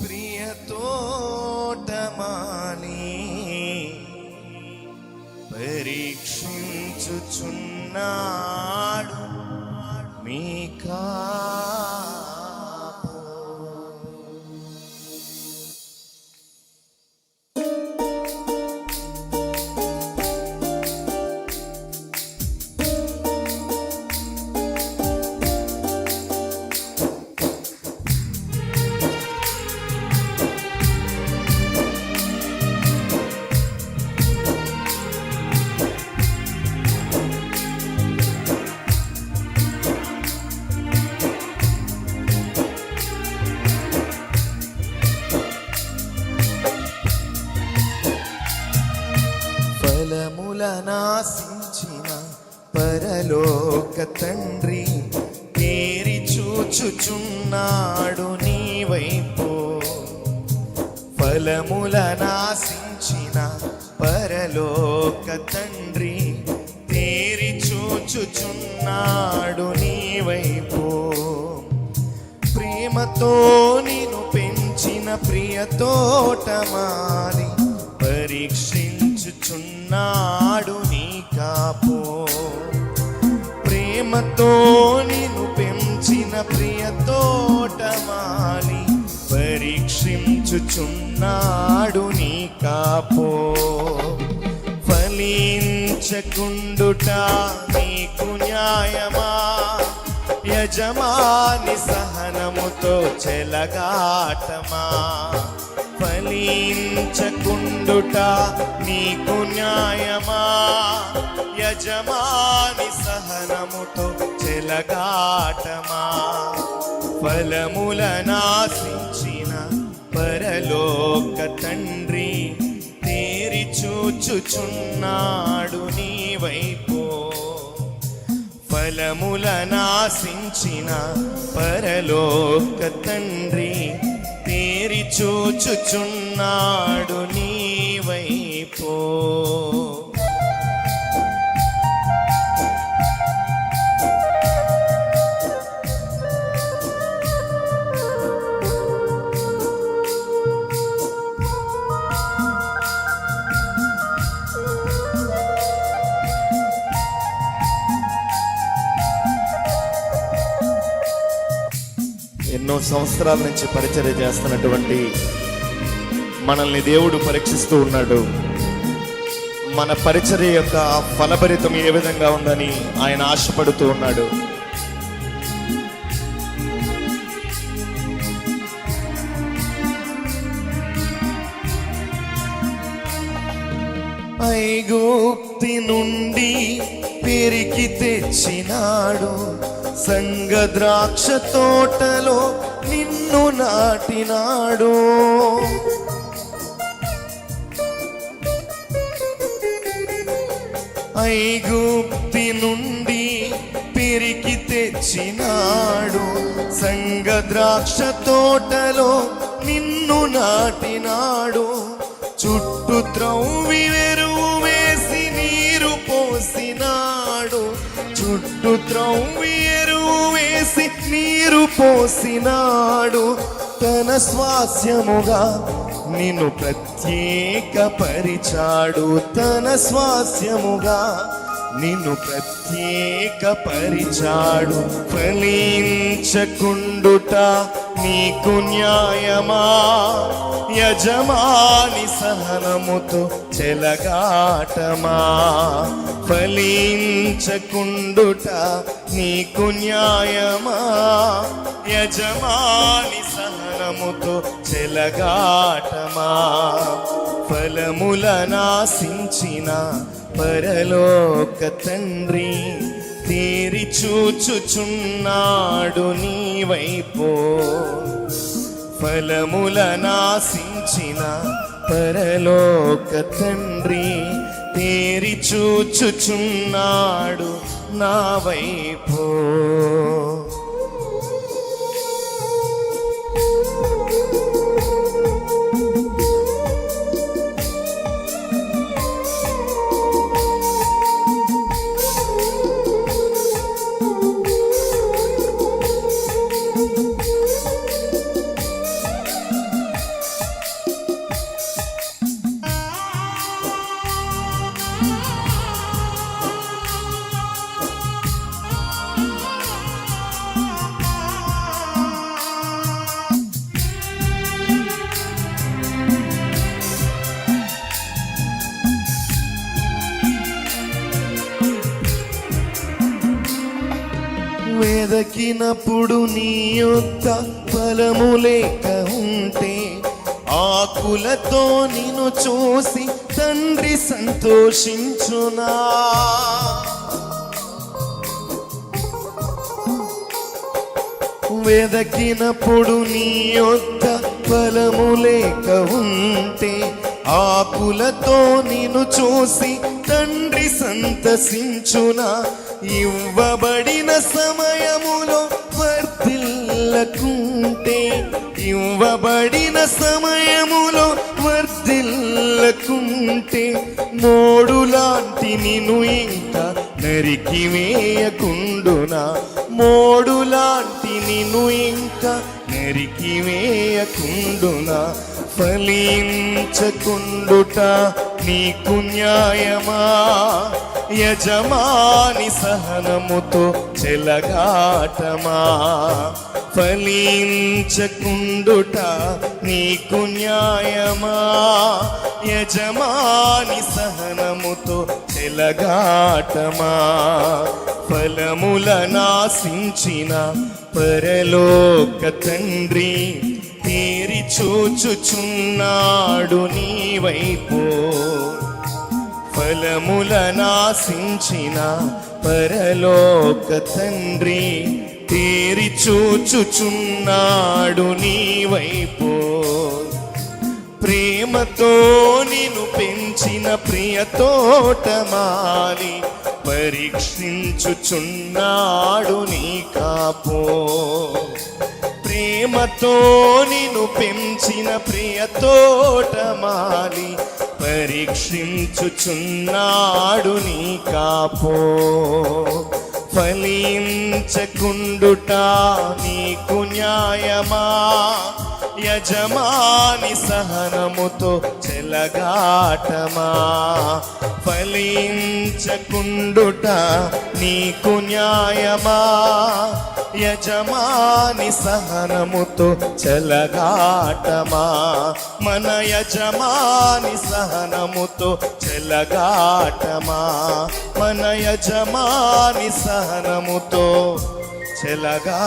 ప్రియతోటమాని పరీక్షించుచున్నాడు మీ కా ఫలములనాశించిన పరలోక తండ్రి తేరి చూచుచున్నాడు నీ వైపు ఫలములనాశించిన పరలోక తండ్రి తేరి చూచుచున్నాడు నీ వైపు ప్రేమతో నిన్ను పెంచిన ప్రియతోటమాలి పరీక్షించుచున్నాడు నీ కాపో. ప్రేమతో నిను పెంచిన ప్రియతోటమాలి పరీక్షించుచున్నాడు నీ కాపో. ఫలించకుండుట నీకు న్యాయమా? యజమాని సహనముతో చెలగాటమా? ఫలించకుండుట నీకు న్యాయమా? యజమాని సహనముతో చెలగాటమా? ఫలముల నాశించిన పరలోక తండ్రి తేరి చూచుచున్నాడు నీ వైపు ఫలముల నాశించిన పరలోక తండ్రి చూచుచున్నాడు నీ సంవత్సరాల నుంచి పరిచర్య చేస్తున్నటువంటి మనల్ని దేవుడు పరీక్షిస్తూ ఉన్నాడు. మన పరిచర్య యొక్క ఫలభరితం ఏ విధంగా ఉందని ఆయన ఆశపడుతూ ఉన్నాడు. ఐగుప్తి నుండి పెరికి తెచ్చినాడు. సంగ ద్రాక్ష తోటలో నిన్ను నాటినాడు. ఐగుప్తి నుండి పెరికి తెచ్చినాడు. సంగ ద్రాక్ష తోటలో నిన్ను నాటినాడు. చుట్టూ త్రవ్వి పోసినాడు. చుట్టూ త్రవ్వి ఎరువు వేసి నీరు పోసినాడు. తన స్వాస్యముగా నిన్ను ప్రత్యేక పరిచాడు తన స్వాస్యముగా నిన్ను ప్రత్యేక పరిచాడు ఫలించకుండుట నీకు న్యాయమా? యజమాని సహనముతో చెలగాటమా? ఫలించకుండుట నీకు న్యాయమా? యజమాని సహనముతో చెలగాటమా? ఫలముల నాశించిన పరలోక తండ్రి తీరి చూచుచున్నాడు నీ వైపో ఫలముల నాశించిన పరలోక తండ్రి తేరి చూచుచున్నాడు నా వైపో వెదకినప్పుడు నీ యొక్క ఫలము లేక ఉంటే ఆకులతో నిన్ను చూసి తండ్రి సంతోషించునా? వెదకినప్పుడు నీ యొక్క ఫలము లేక ఉంటే ఆకులతో నిన్ను చూసి తండ్రి సంతసించునా? ఇవ్వబడిన సమయములో వర్ధిల్లకుంటే ఇవ్వబడిన సమయములో వర్ధిల్లకుంటే మోడు లాంటి నిన్ను ఇంకా నరికి వేయకుండునా? మోడు లాంటి నిన్ను ఇంకా నరికి వేయకుండునా? ఫలించకుండుట నీకు న్యాయమా? యజమాని సహనముతో చెలగాటమా? ఫలించకుండుట నీకు న్యాయమా? యజమాని సహనముతో చెలగాటమా? ఫలముల నాశించిన పరలోక తండ్రి తేరి చూచుచున్నాడు నీ వైపు ఫలముల నాశించిన పరలోక తండ్రి తేరి చూచుచున్నాడు నీ వైపు ప్రేమతో నిన్ను పెంచిన ప్రియ పరీక్షించుచున్నాడు నీ కాపో. ప్రేమతో నిను పెంచిన ప్రియ తోటమాలి పరీక్షించుచున్నాడు నీ కాపో. ఫలించకుండుట నీకు న్యాయమా? యజమాని సహనముతో చెలగాటమా? ఫలించకుండుట నీకు న్యాయమా? యజమాని సహనముతో చెలగాటమా? మన యజమాని సహనముతో చెలగాటమా? మన యజమాని సహనముతో చెలగాటమా?